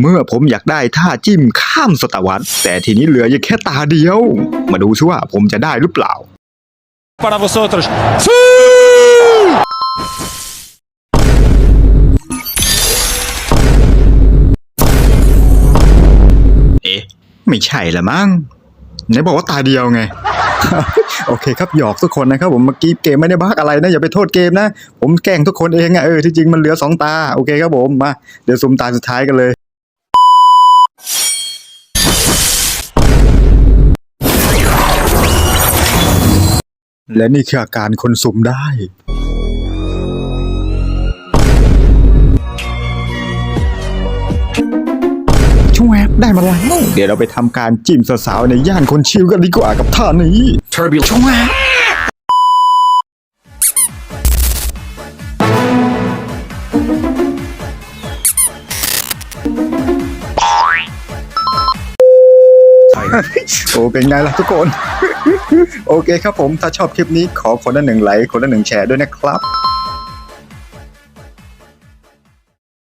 เมื่อผมอยากได้ท่าจิ้มข้ามศตวรรษแต่ทีนี้เหลือยังแค่ตาเดียว มาดูซิว่าผมจะได้หรือเปล่า para vosotros. เอ๊ะ ไม่ใช่ละมั้งไหนบอกว่าตาเดียวไง โอเคครับหยอกทุกคนนะครับ ผมเมื่อกี้เกมไม่ได้บักอะไรนะ อย่าไปโทษเกมนะ ผมแกล้งทุกคนเองอะเออที่จริงมันเหลือสองตา โอเคครับผมมา เดี๋ยวซุมตาสุดท้ายกันเลย และนี่คืออาการคนสุ่มได้ ช่วงแอปได้มาแล้วเดี๋ยวเราไปทำการจิ้มสาวๆในย่านคนชิลกันดีกว่ากับท่านี้ Turbulent. ช่วง โอ้เป็นไงล่ะทุกคน โอเคครับผมถ้าชอบคลิปนี้ขอคนละหนึ่งไลค์คนละหนึ่งแชร์ด้วยนะครับ